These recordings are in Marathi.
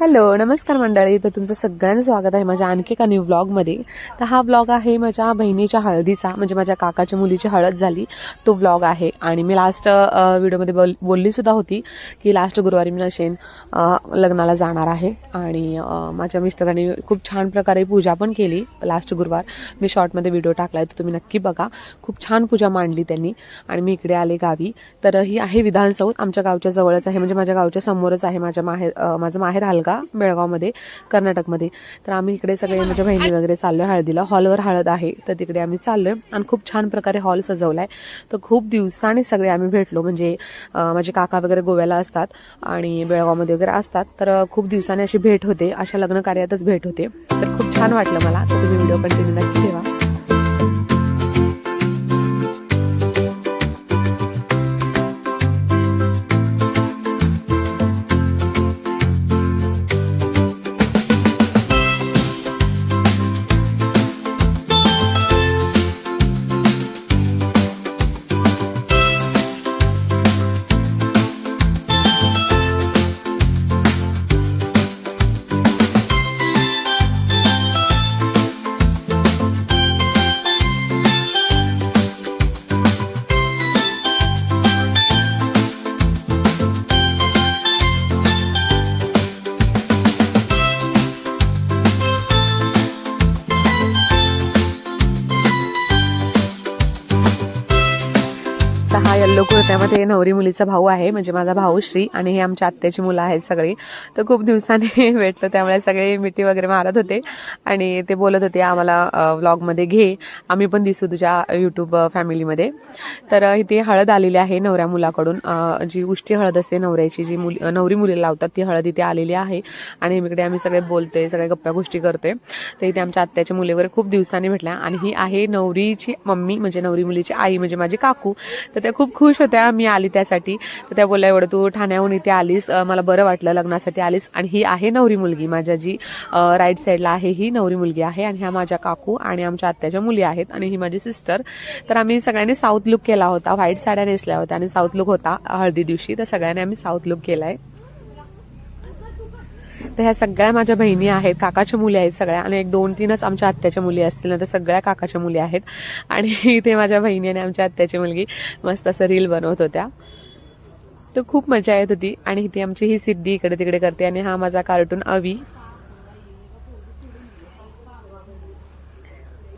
हॅलो नमस्कार मंडळी. तर तुमचं सगळ्यांचं स्वागत आहे माझ्या आणखी एका न्यू ब्लॉगमध्ये तर हा ब्लॉग आहे माझ्या बहिणीच्या हळदीचा म्हणजे माझ्या काकाच्या मुलीची हळद झाली. तो ब्लॉग आहे. आणि मी लास्ट व्हिडिओमध्ये बोल बोललीसुद्धा होती की लास्ट गुरुवारी मी नशेन लग्नाला जाणार आहे. आणि माझ्या मिस्टरांनी खूप छान प्रकारे पूजा पण केली लास्ट गुरुवार. मी शॉर्टमध्ये व्हिडिओ टाकला आहे तर तुम्ही नक्की बघा. खूप छान पूजा मांडली त्यांनी. आणि मी इकडे आले गावी. तर ही आहे विधानसौध. आमच्या गावच्या जवळच आहे म्हणजे माझ्या गावच्या समोरच आहे. माझ्या माहेर माझं माहेर हलगा का बेळगावमध्ये कर्नाटकमध्ये. तर आम्ही इकडे सगळे माझ्या बहिणी वगैरे चाललोय हळदीला. हॉलवर हळद आहे तर तिकडे आम्ही चाललोय. आणि खूप छान प्रकारे हॉल सजवलाय. तर खूप दिवसाने सगळे आम्ही भेटलो. म्हणजे माझे काका वगैरे गोव्याला असतात आणि बेळगावमध्ये वगैरे असतात. तर खूप दिवसाने अशी भेट होते. अशा लग्न कार्यातच भेट होते. तर खूप छान वाटलं मला. तर तुम्ही व्हिडिओ कंटिन्यू नक्की ठेवा. येल्लो कुर्त्यामध्ये नवरी मुलीचा भाऊ आहे म्हणजे माझा भाऊ श्री आणि हे आमच्या आत्याची मुलं आहेत सगळी. तर खूप दिवसांनी भेटलो त्यामुळे सगळे मिठी वगैरे मारत होते. आणि ते बोलत होते आम्हाला व्लॉगमध्ये घे. आम्ही पण दिसू तुझ्या यूट्यूब फॅमिलीमध्ये तर इथे हळद आलेली आहे नवऱ्या मुलाकडून. जी उष्टी हळद असते नवऱ्याची जी मुली नवरी मुलीला लावतात ती हळद इथे आलेली आहे. आणि इकडे आम्ही सगळे बोलते सगळ्या गप्प्या गोष्टी करते. तर इथे आमच्या आत्याच्या मुली वगैरे खूप दिवसांनी भेटल्या. आणि ही आहे नवरीची मम्मी म्हणजे नवरी मुलीची आई म्हणजे माझी काकू. तर त्या खूप खुश होत्या मी आली त्यासाठी. तर त्या बोलल्या एवढं तू ठाण्याहून इथे आलीस मला बरं वाटलं लग्नासाठी आलीस आणि ही आहे नवरी मुलगी. माझ्या जी राईट साईडला आहे ही नवरी मुलगी आहे आणि ह्या माझ्या काकू आणि आमच्या आत्याच्या मुली आहेत आणि ही माझी सिस्टर तर आम्ही सगळ्यांनी साऊथ लुक केला होता व्हाईट साड्या नेसल्या होत्या आणि साऊथ लुक होता हळदी दिवशी. तर सगळ्यांनी आम्ही साऊथ लुक केला आहे तर ह्या सगळ्या माझ्या बहिणी आहेत काकाच्या मुली आहेत सगळ्या. आणि एक दोन तीनच आमच्या आत्याच्या मुली असतील ना तर सगळ्या काकाच्या मुली आहेत. आणि इथे माझ्या बहिणी आणि आमच्या आत्याची मुलगी मस्त असं रील बनवत होत्या. तर खूप मजा येत होती. आणि इथे आमची ही सिद्धी इकडे तिकडे करते. आणि हा माझा कार्टून अवी.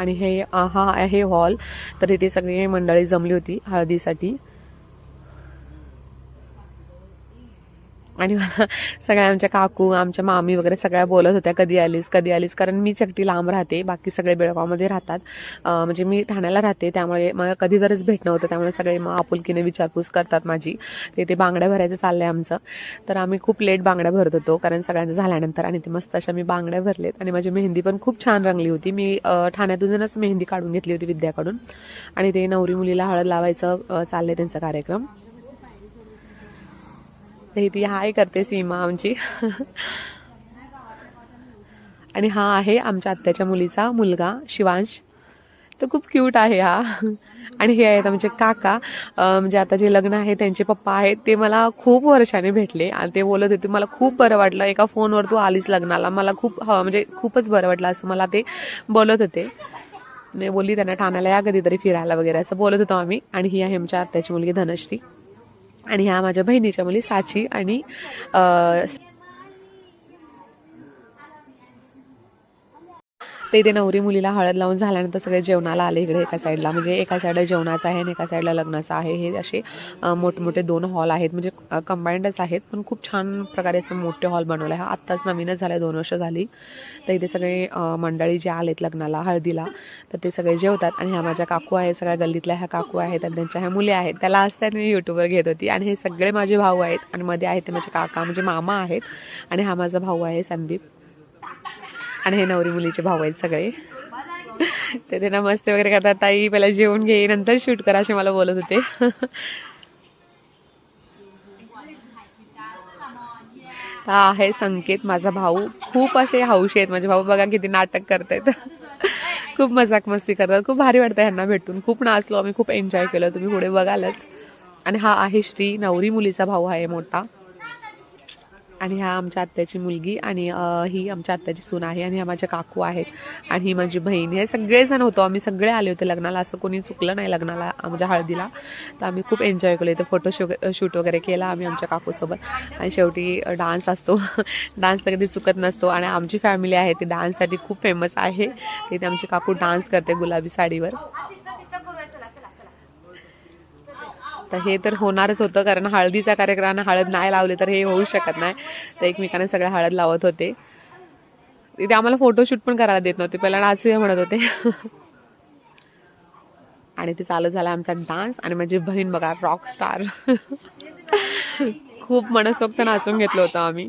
आणि हे हा आहे हॉल. तर इथे सगळी मंडळी जमली होती हळदीसाठी. आणि मला सगळ्या आमच्या काकू आमच्या मामी वगैरे सगळ्या बोलत होत्या कधी आलीस कधी आलीस? कारण मी चकटी लांब राहते बाकी सगळे बेळगावमध्ये राहतात. म्हणजे मी ठाण्याला राहते त्यामुळे मला कधीतरीच भेटणं होतं त्यामुळे सगळे मग आपुलकीने विचारपूस करतात माझी. ते ते बांगड्या भरायचं चाललंय आमचं. तर आम्ही खूप लेट बांगड्या भरत होतो कारण सगळ्यांचं झाल्यानंतर आणि ते मस्त अशा मी बांगड्या भरलेत. आणि माझी मेहंदी पण खूप छान रंगली होती. मी ठाण्यातूनच मेहंदी काढून घेतली होती विद्याकडून. आणि ते नवरी मुलीला हळद लावायचं चाललं आहे त्यांचा कार्यक्रम. तर ती हाय करते सीमा आमची. आणि हा आहे आमच्या आत्याच्या मुलीचा मुलगा शिवांश. तर खूप क्यूट आहे हा. आणि हे आहेत आमचे काका. म्हणजे आता जे लग्न आहे त्यांचे पप्पा आहेत ते मला खूप वर्षाने भेटले. आणि ते बोलत होते मला खूप बरं वाटलं एका फोनवर तू आलीस लग्नाला. मला खूप ह- म्हणजे खूपच बरं वाटलं असं मला ते बोलत होते. मी बोलली त्यांना ठाण्याला या कधीतरी फिरायला वगैरे असं बोलत होतो आम्ही. आणि ही आहे आमच्या आत्याची मुलगी धनश्री. आणि ह्या माझ्या बहिणीच्या मुली साची आणि ते इथे नवरी मुलीला हळद लावून झाल्यानंतर सगळे जेवणाला आले इकडे एका साईडला. म्हणजे एका साईडला जेवणाचं आहे आणि एका साईडला लग्नाचं आहे. हे असे मोठमोठे दोन हॉल आहेत. म्हणजे कंबाईंडच आहेत पण खूप छान प्रकारे असं मोठे हॉल बनवले हा आत्ताच नवीनच झालं दोन वर्ष झाली. तर इथे सगळे मंडळी जे आलेत लग्नाला हळदीला तर ते सगळे जेवतात. आणि ह्या माझ्या काकू आहे सगळ्या गल्लीतल्या ह्या काकू आहेत आणि त्यांच्या ह्या मुली आहेत. त्याला असतात मी यूट्यूबवर घेत होती. आणि हे सगळे माझे भाऊ आहेत. आणि मध्ये आहेत ते माझे काका म्हणजे मामा आहेत. आणि हा माझा भाऊ आहे संदीप. आणि हे नवरी मुलीचे भाऊ आहेत सगळे. ते त्यांना नमस्ते वगैरे करतात. ताई पहिला जेवून घे नंतर शूट करा असे मला बोलत होते. हा आहे संकेत माझा भाऊ. खूप असे हौशी आहेत. माझे भाऊ बघा किती नाटक करतायत. खूप मजाक मस्ती करतात. खूप भारी वाटतं ह्यांना भेटून. खूप नाचलो आम्ही खूप एन्जॉय केलं. तुम्ही पुढे बघालच. आणि हा आहे श्री नवरी मुलीचा भाऊ आहे मोठा. आणि ह्या आमच्या आत्याची मुलगी आणि ही आमच्या आत्याची सून आहे आणि ह्या माझ्या काकू आहेत. आणि ही माझी बहीण. हे सगळेजण होतो. आम्ही सगळे आले होते लग्नाला. असं कोणी चुकलं नाही लग्नाला आमच्या हळदीला. तर आम्ही खूप एन्जॉय केलं. इथे फोटो शो शूट वगैरे केला आम्ही आमच्या काकूसोबत. आणि शेवटी डान्स असतो. डान्स तर कधी चुकत नसतो. आणि आमची फॅमिली आहे. ती डान्ससाठी खूप फेमस आहे. तिथे आमची काकू डान्स करते गुलाबी साडीवर. तर हे तर होणारच होतं कारण हळदीचा कार्यक्रम हळद नाही लावली तर हे होऊ शकत नाही. तर एकमेकांना सगळं हळद लावत होते. तिथे आम्हाला फोटोशूट पण करायला देत नव्हते पहिला नाचूया म्हणत होते. आणि ते चालू झाला आमचा डान्स आणि माझी बहीण बघा रॉक स्टार खूप मनसोक्त नाचून घेतलं होतं आम्ही.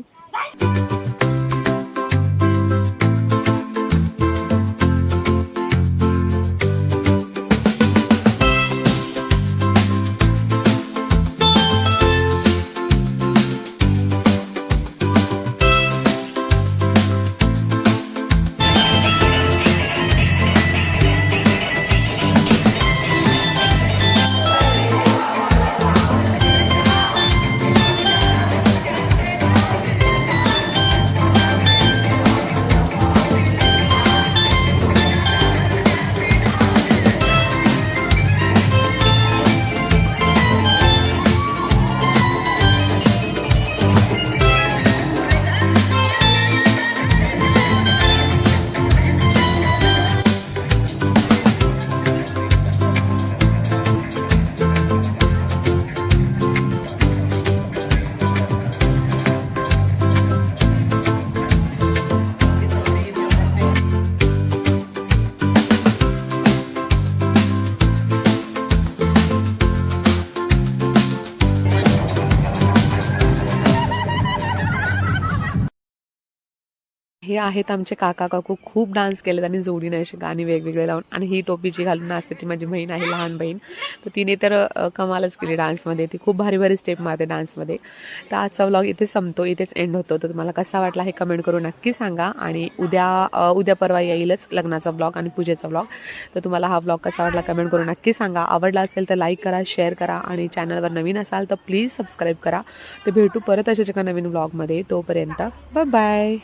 हे आहेत आमचे काका काकू. खूप डान्स केले त्यांनी जोडीने अशी गाणी वेगवेगळे लावून. आणि ही टोपी जी घालून असते ती माझी बहीण आहे लहान बहीण. तर तिने तर कमालच केली डान्समध्ये ती खूप भारी भारी स्टेप मारते डान्समध्ये तर आजचा व्लॉग इथे संपतो. इथेच एंड होतो. तर तुम्हाला कसा वाटला हे कमेंट करून नक्की सांगा. आणि उद्या उद्या परवा येईलच लग्नाचा व्लॉग आणि पूजेचा व्लॉग तर तुम्हाला हा ब्लॉग कसा वाटला कमेंट करून नक्की सांगा. आवडला असेल तर लाईक करा शेअर करा आणि चॅनलवर नवीन असाल तर प्लीज सबस्क्राईब करा. तर भेटू परत अशाच एका नवीन व्लॉगमध्ये तोपर्यंत बाय बाय